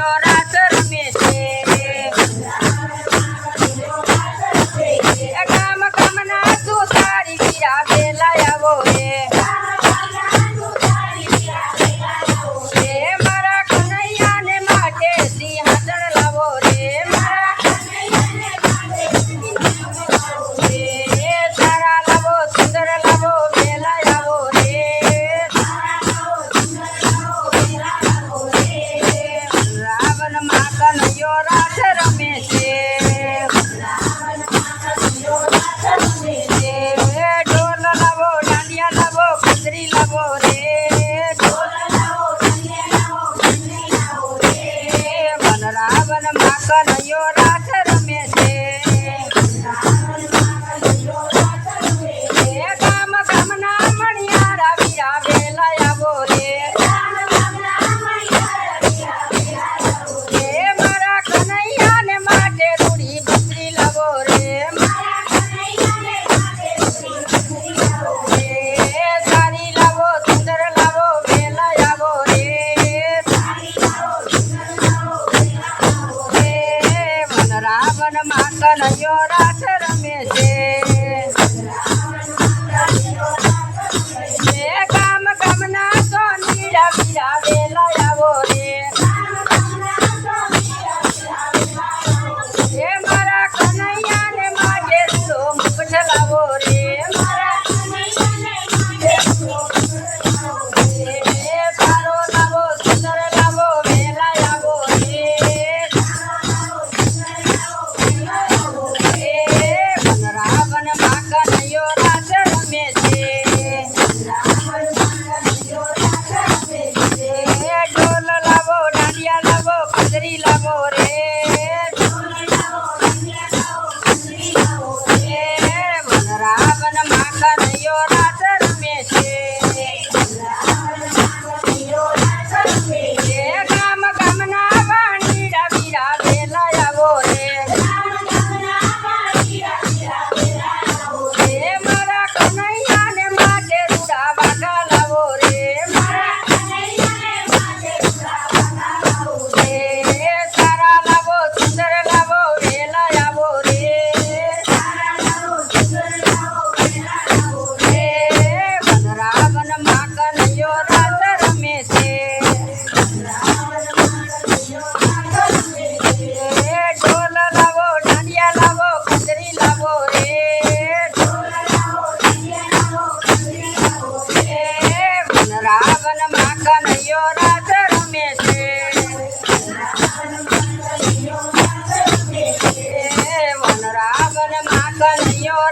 llorar. કાતરી લાવો રે વનરાવનમાં કનયો માં કનૈયો રાસ રમે છે. એ વનમાં કનૈયો